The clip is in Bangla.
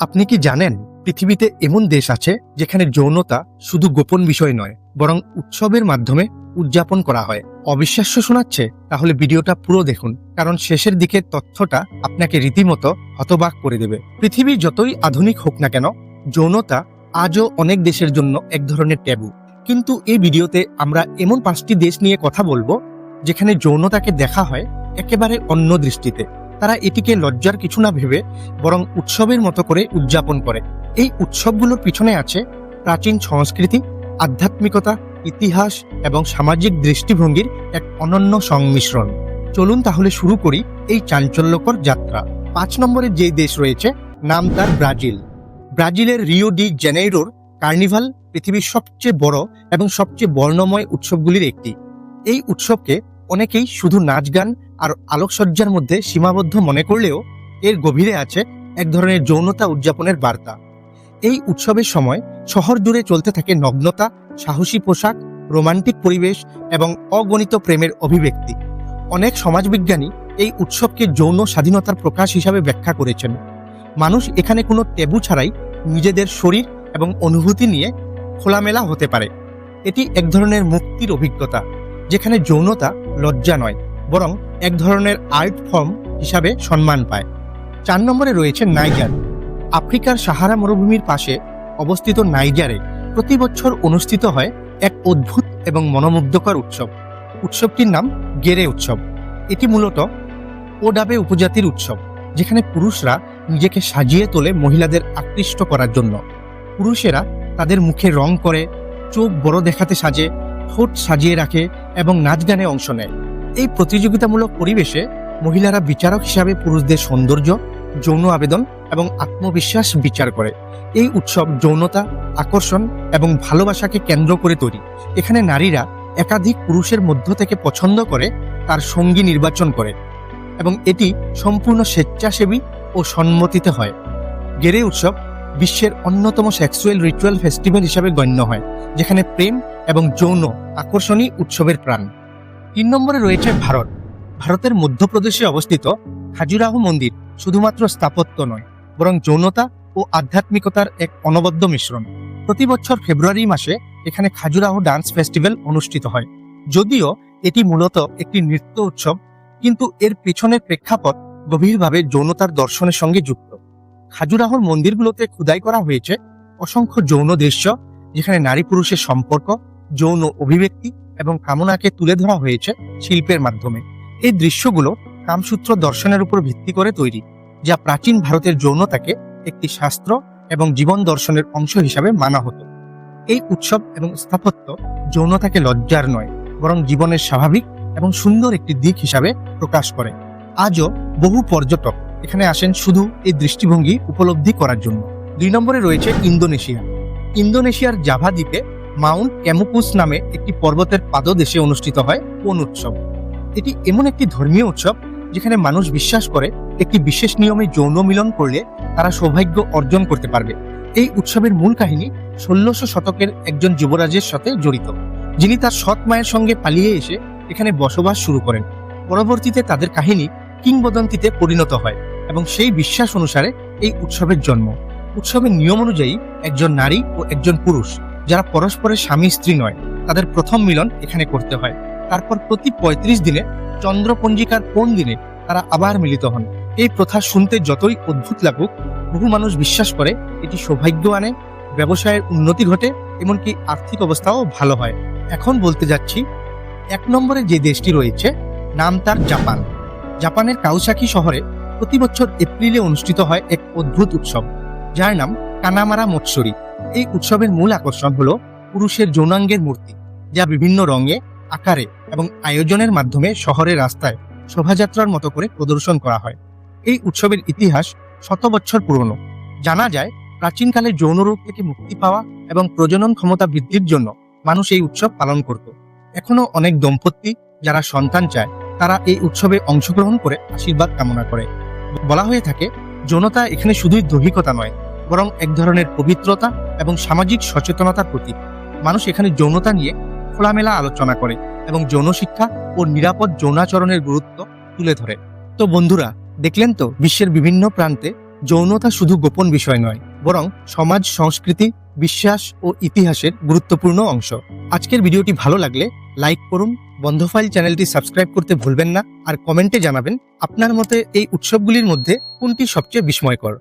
আপনি কি জানেন পৃথিবীতে এমন দেশ আছে যেখানে যৌনতা শুধু গোপন বিষয় নয়, বরং উৎসবের মাধ্যমে উদযাপন করা হয়? অবিশ্বাস্য শোনাচ্ছে, তাহলে ভিডিওটা পুরো দেখুন, কারণ শেষের দিকের তথ্যটা আপনাকে রীতিমতো হতবাক করে দেবে। পৃথিবী যতই আধুনিক হোক না কেন, যৌনতা আজও অনেক দেশের জন্য এক ধরনের ট্যাবু। কিন্তু এই ভিডিওতে আমরা এমন পাঁচটি দেশ নিয়ে কথা বলব, যেখানে যৌনতাকে দেখা হয় একেবারে অন্য দৃষ্টিতে। তারা এটিকে লজ্জার কিছু না ভেবে বরং উৎসবের মতো করে উদযাপন করে। এই উৎসবগুলোর পিছনে আছে প্রাচীন সংস্কৃতি, আধ্যাত্মিকতা, ইতিহাস এবং সামাজিক দৃষ্টিভঙ্গির এক অনন্য সংমিশ্রণ। চলুন তাহলে শুরু করি এই চাঞ্চল্যকর যাত্রা। পাঁচ নম্বরে যে দেশ রয়েছে নাম তার ব্রাজিল। ব্রাজিলের রিও ডি জেনেইরোর কার্নিভাল পৃথিবীর সবচেয়ে বড় এবং সবচেয়ে বর্ণময় উৎসবগুলির একটি। এই উৎসবকে অনেকেই শুধু নাচ গান আর আলোকসজ্জার মধ্যে সীমাবদ্ধ মনে করলেও এর গভীরে আছে এক ধরনের যৌনতা উদযাপনের বার্তা। এই উৎসবের সময় শহর জুড়ে চলতে থাকে নগ্নতা, সাহসী পোশাক, রোমান্টিক পরিবেশ এবং অগণিত প্রেমের অভিব্যক্তি। অনেক সমাজবিজ্ঞানী এই উৎসবকে যৌন স্বাধীনতার প্রকাশ হিসাবে ব্যাখ্যা করেছেন। মানুষ এখানে কোনো টেবু ছাড়াই নিজেদের শরীর এবং অনুভূতি নিয়ে খোলামেলা হতে পারে। এটি এক ধরনের মুক্তির অভিজ্ঞতা, যেখানে যৌনতা লজ্জা নয়। বরং এক ধরনের আর্ট ফর্ম হিসাবে সম্মান পায়। চার নম্বরে রয়েছে নাইজার। আফ্রিকার সাহারা মরুভূমির পাশে অবস্থিত নাইজারে প্রতি বছর অনুষ্ঠিত হয় এক অদ্ভুত এবং মনোমুগ্ধকর উৎসব। উৎসবটির নাম গেরে উৎসব। এটি মূলত ওডাবে উপজাতির উৎসব, যেখানে পুরুষরা নিজেকে সাজিয়ে তোলে মহিলাদের আকৃষ্ট করার জন্য। পুরুষেরা তাদের মুখে রং করে, চোখ বড় দেখাতে সাজে, ঠোঁট সাজিয়ে রাখে এবং নাচ গানে অংশ নেয়। এই প্রতিযোগিতামূলক পরিবেশে মহিলারা বিচারক হিসাবে পুরুষদের সৌন্দর্য, যৌন আবেদন এবং আত্মবিশ্বাস বিচার করে। এই উৎসব যৌনতা, আকর্ষণ এবং ভালোবাসাকে কেন্দ্র করে তৈরি। এখানে নারীরা একাধিক পুরুষের মধ্য থেকে পছন্দ করে তার সঙ্গী নির্বাচন করে এবং এটি সম্পূর্ণ স্বেচ্ছাসেবী ও সম্মতিতে হয়। গেরে উৎসব বিশ্বের অন্যতম সেক্সুয়াল রিচুয়াল ফেস্টিভ্যাল হিসাবে গণ্য হয়, যেখানে প্রেম এবং যৌন আকর্ষণই উৎসবের প্রাণ। তিন নম্বরে রয়েছে ভারত। ভারতের মধ্যপ্রদেশে অবস্থিত খাজুরাহো মন্দির শুধুমাত্র স্থাপত্য নয়, বরং যৌনতা ও আধ্যাত্মিকতার এক অনবদ্য মিশ্রণ। প্রতি বছর ফেব্রুয়ারি মাসে এখানে খাজুরাহো ডান্স ফেস্টিভ্যাল অনুষ্ঠিত হয়। যদিও এটি মূলত একটি নৃত্য উৎসব, কিন্তু এর পেছনের প্রেক্ষাপট গভীরভাবে যৌনতার দর্শনের সঙ্গে যুক্ত। খাজুরাহোর মন্দিরগুলোতে খোদাই করা হয়েছে অসংখ্য যৌন দৃশ্য যেখানে নারী পুরুষের সম্পর্ক, যৌন অভিব্যক্তি এবং কামনাকে তুলে ধরা হয়েছে শিল্পের মাধ্যমে। এই দৃশ্যগুলো কামসূত্র দর্শনের উপর ভিত্তি করে তৈরি, যা প্রাচীন ভারতের যৌনতাকে একটি শাস্ত্র এবং জীবন দর্শনের অংশ হিসাবে মানা হতো। এই উৎসব এবং স্থাপত্য যৌনতাকে লজ্জার নয়, বরং জীবনের স্বাভাবিক এবং সুন্দর একটি দিক হিসাবে প্রকাশ করে। আজও বহু পর্যটক এখানে আসেন শুধু এই দৃষ্টিভঙ্গি উপলব্ধি করার জন্য। দুই নম্বরে রয়েছে ইন্দোনেশিয়া। ইন্দোনেশিয়ার জাভা দ্বীপে মাউন্ট ক্যামুকুস নামে একটি পর্বতের পাদদেশে অনুষ্ঠিত হয় কোন উৎসব। এটি এমন একটি ধর্মীয় উৎসব যেখানে মানুষ বিশ্বাস করে একটি বিশেষ নিয়মে যৌন মিলন করলে তারা সৌভাগ্য অর্জন করতে পারবে। এই উৎসবের মূল কাহিনী ষোলোশো শতকের একজন যুবরাজের সাথে জড়িত। যিনি তার সৎ মায়ের সঙ্গে পালিয়ে এসে এখানে বসবাস শুরু করেন। পরবর্তীতে তাদের কাহিনী কিংবদন্তিতে পরিণত হয় এবং সেই বিশ্বাস অনুসারে এই উৎসবের জন্ম। উৎসবের নিয়ম অনুযায়ী একজন নারী ও একজন পুরুষ যারা পরস্পরের স্বামী, স্ত্রী নয়, তাদের প্রথম মিলন এখানে করতে হয়। তারপর প্রতি পঁয়ত্রিশ দিনে চন্দ্রপঞ্জিকার কোন দিনে তারা আবার মিলিত হন? এই প্রথা শুনতে যতই অদ্ভুত লাগুক, বহু মানুষ বিশ্বাস করে এটি সৌভাগ্য আনে, ব্যবসায়ের উন্নতি ঘটে, এমনকি আর্থিক অবস্থাও ভালো হয়। এখন বলতে যাচ্ছি, এক নম্বরে যে দেশটি রয়েছে, নাম তার জাপান। জাপানের কাউসাকি শহরে প্রতি বছর এপ্রিলে অনুষ্ঠিত হয় এক অদ্ভুত উৎসব, যার নাম কানামারা মৎসরি। এই উৎসবের মূল আকর্ষণ হল পুরুষের যৌনাঙ্গের মূর্তি, যা বিভিন্ন রঙে, আকারে এবং আয়োজনের মাধ্যমে শহরের রাস্তায় শোভাযাত্রার মতো করে প্রদর্শন করা হয়। এই উৎসবের ইতিহাস শত বছর পুরনো। জানা যায়, প্রাচীনকালে যৌন রোগ থেকে মুক্তি পাওয়া এবং প্রজনন ক্ষমতা বৃদ্ধির জন্য মানুষ এই উৎসব পালন করত। এখনও অনেক দম্পতি যারা সন্তান চায়, তারা এই উৎসবে অংশগ্রহণ করে আশীর্বাদ কামনা করে। বলা হয়ে থাকে, যৌনতা এখানে শুধুই দৈহিকতা নয় বরং এক ধরনের পবিত্রতা এবং সামাজিক সচেতনতার প্রতীক। মানুষ এখানে যৌনতা নিয়ে খোলামেলা আলোচনা করে এবং যৌন শিক্ষা ও নিরাপদ যৌনাচরণের গুরুত্ব তুলে ধরে। তো বন্ধুরা, দেখলেন তো, বিশ্বের বিভিন্ন প্রান্তে যৌনতা শুধু গোপন বিষয় নয়, বরং সমাজ, সংস্কৃতি, বিশ্বাস ও ইতিহাসের গুরুত্বপূর্ণ অংশ। আজকের ভিডিওটি ভালো লাগলে লাইক করুন, বন্ধ ফাইল চ্যানেলটি সাবস্ক্রাইব করতে ভুলবেন না, আর কমেন্টে জানাবেন আপনার মতে এই উৎসবগুলির মধ্যে কোনটি সবচেয়ে বিস্ময়কর।